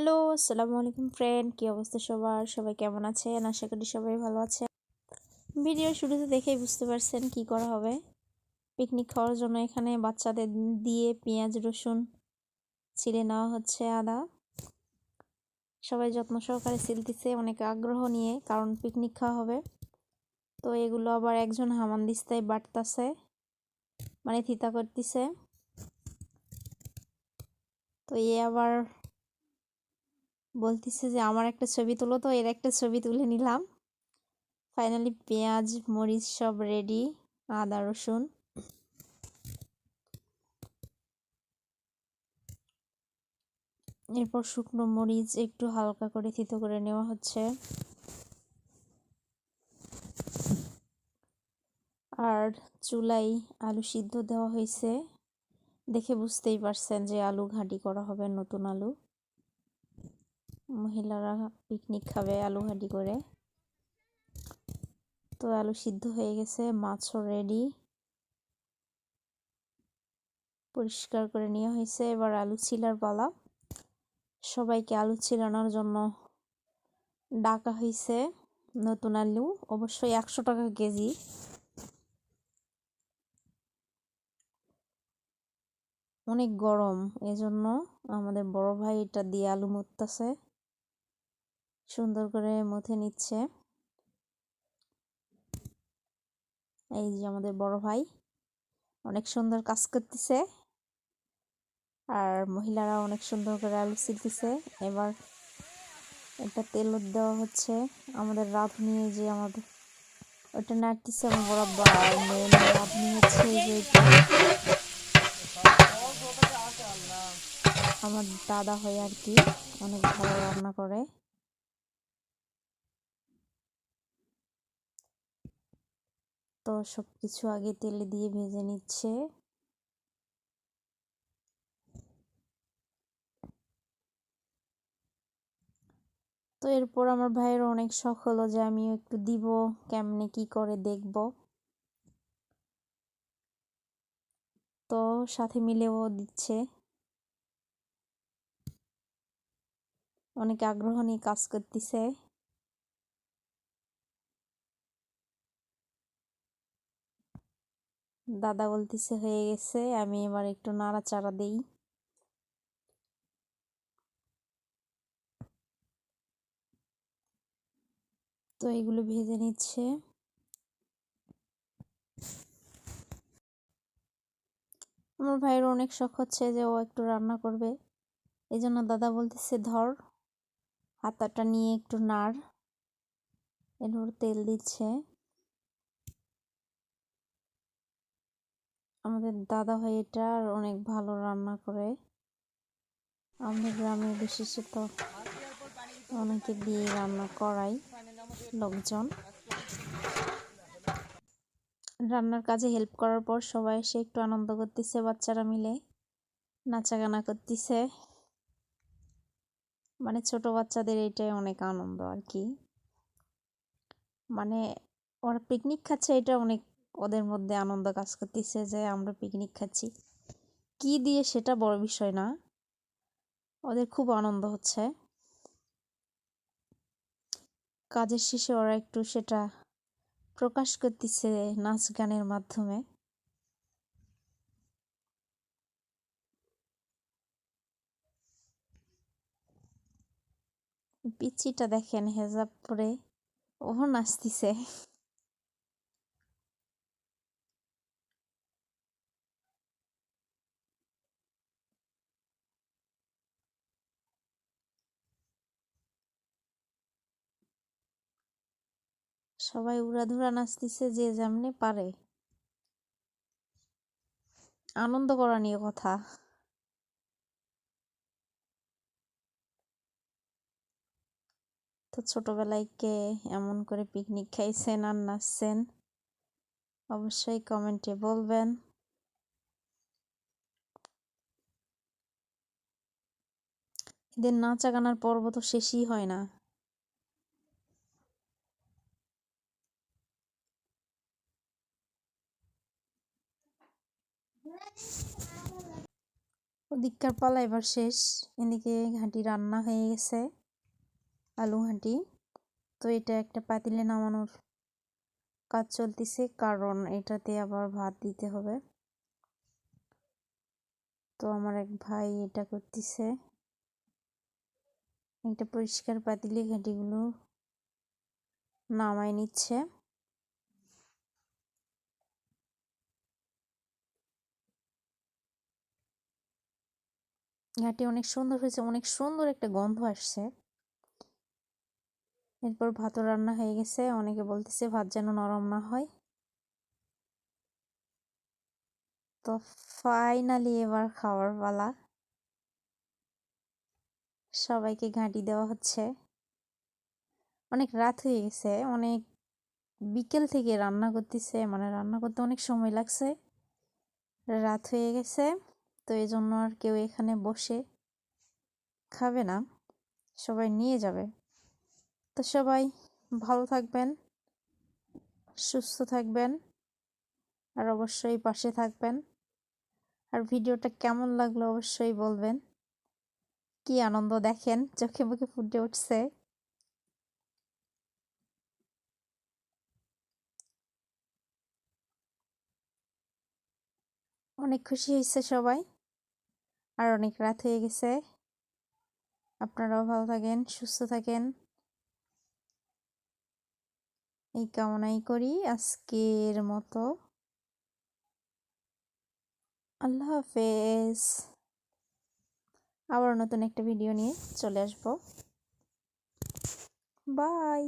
Hello, আসসালামু আলাইকুম friend কী অবস্থা সবার? সবাই কেমন আছেন? আশা করি সবাই ভালো আছে ভিডিও শুরুতে দেখেই বুঝতে পারছেন কি করা হবে। পিকনিক খাওয়ার জন্য এখানে বাচ্চাদের দিয়ে পেঁয়াজ, রসুন ছিলে নেওয়া হচ্ছে আদা। সবাই যত্ন সহকারে সিলতেছে অনেক আগ্রহ নিয়ে কারণ পিকনিক খাওয়া হবে। তো এগুলো আবার একজন হামান দিস্তায় বাটতাছে মানে থিতা করতেছে। তো এ আবার বলতেছে যে, আমার একটা ছবি তুলো তো, এর একটা ছবি তুলে নিলাম। ফাইনালি পেঁয়াজ, মরিচ সব রেডি আদা, রসুন। এরপর শুকনো মরিচ একটু হালকা করে থিতো করে নেওয়া হচ্ছে। আর চুলাই আলু সিদ্ধ দেওয়া হয়েছে। দেখে বুঝতেই পারছেন যে, আলু ঘাঁটি করা হবে নতুন আলু। মহিলারা পিকনিক খাবে আলু ঘাটি করে। তো আলু সিদ্ধ হয়ে গেছে, মাছও রেডি পরিষ্কার করে নেওয়া হয়েছে, এবার আলু ছিলার পালা। সবাইকে আলু ছিলানোর জন্য ডাকা হয়েছে নতুন আলু, অবশ্যই একশো টাকা কেজি। অনেক গরম, এজন্য আমাদের বড় ভাই এটা দিয়ে আলু মুততেছে। সুন্দর করে মথে নিচ্ছে। এই যে আমাদের বড় ভাই অনেক সুন্দর কাজ করতেছে। আর মহিলারা অনেক সুন্দর করে আলু ছিলতেছে। এবার এটা তেল দেওয়া হচ্ছে। আমাদের রাঁধুনি যে আমাদের ওটা নাড়তেছে আমার মেন রাঁধুনি হচ্ছে যে আমার দাদা হয় আর কি অনেক ভালো রান্না করে। তো সব কিছু আগে তেলে দিয়ে ভেজে নিচ্ছে। তো এরপর আমার ভাইয়ের অনেক শখ হলো যে আমি একটু দিব, কেমনে কি করে দেখব। তো সাথে মিলেও দিচ্ছে। অনেক আগ্রহ নিয়ে কাজ করতেছে। দাদা বলতেছে, হয়ে গেছে, আমি এবার একটু নাড়াচাড়া দেই। তো এগুলো ভেজে নিচ্ছে। আমার ভাইয়ের অনেক শখ হচ্ছে যে ও একটু রান্না করবে। এই জন্য দাদা বলতেছে, ধর হাতাটা নিয়ে একটু নাড়। এরপর তেল দিচ্ছে। আমাদের দাদা ভাই এটা অনেক ভালো রান্না করে। আমাদের গ্রামে বিশেষত অনেকে দিয়ে রান্না করাই লোকজন। রান্নার কাজে হেল্প করার পর সবাই এসে একটু আনন্দ করতেছে, বাচ্চারা মিলে নাচা গানা করতেছে। মানে ছোট বাচ্চাদের এটাই অনেক আনন্দ আর কি। মানে ওরা পিকনিক খাচ্ছে এটা অনেক ওদের মধ্যে আনন্দ কাজ করতেছে যে আমরা পিকনিক খাচ্ছি। কি দিয়ে সেটা বড় বিষয় না। ওদের খুব আনন্দ হচ্ছে। কাজের শেষে ওরা একটু সেটা প্রকাশ করতেছে নাচ গানের মাধ্যমে। পিচিটা দেখেন হেজাব পরে ও নাচতেছে। সবাই উড়াধুরা নাচতেছে যে যেমনি পারে। আনন্দ করা নিয়ে কথা। তো ছোটবেলায় কে এমন করে পিকনিক খাইছেন আর নাচছেন? অবশ্যই কমেন্টে বলবেন। এদের নাচা গানার পর্ব তো শেষই হয় না। ওদিককার পালা এবার শেষ। এদিকে ঘাঁটি রান্না হয়ে গেছে, আলু ঘাঁটি। তো এটা একটা পাতিলে নামানোর কাজ চলতেছে, কারণ এটাতে আবার ভাত দিতে হবে। তো আমার এক ভাই এটা করতেছে। একটা পরিষ্কার পাতিলে ঘাঁটিগুলো নামায় নিচ্ছে। ঘাটি অনেক সুন্দর হয়েছে, অনেক সুন্দর একটা গন্ধ আসছে। এরপর ভাতও রান্না হয়ে গেছে, অনেকে বলতেছে ভাত যেন নরম না হয়। তো ফাইনালি এবার খাওয়ার পালা। সবাইকে ঘাঁটি দেওয়া হচ্ছে। অনেক রাত হয়ে গেছে, অনেক বিকেল থেকে রান্না করতেছে মানে রান্না করতে অনেক সময় লাগছে। রাত হয়ে গেছে। তো এই জন্য আর কেউ এখানে বসে খাবে না। সবাই নিয়ে যাবে। তো সবাই ভালো থাকবেন, সুস্থ থাকবেন, আর অবশ্যই পাশে থাকবেন। আর ভিডিওটা কেমন লাগল অবশ্যই বলবেন। কি আনন্দ দেখেন, চোখে মুখে ফুটে উঠছে। অনেক খুশি হয়েছে সবাই। আর অনেক রাত হয়ে গেছে। আপনারাও ভালো থাকেন, সুস্থ থাকেন। এই কামনাই করি আজকের মতো। আল্লাহ হাফেজ। আবার নতুন একটা ভিডিও নিয়ে চলে আসব। বাই।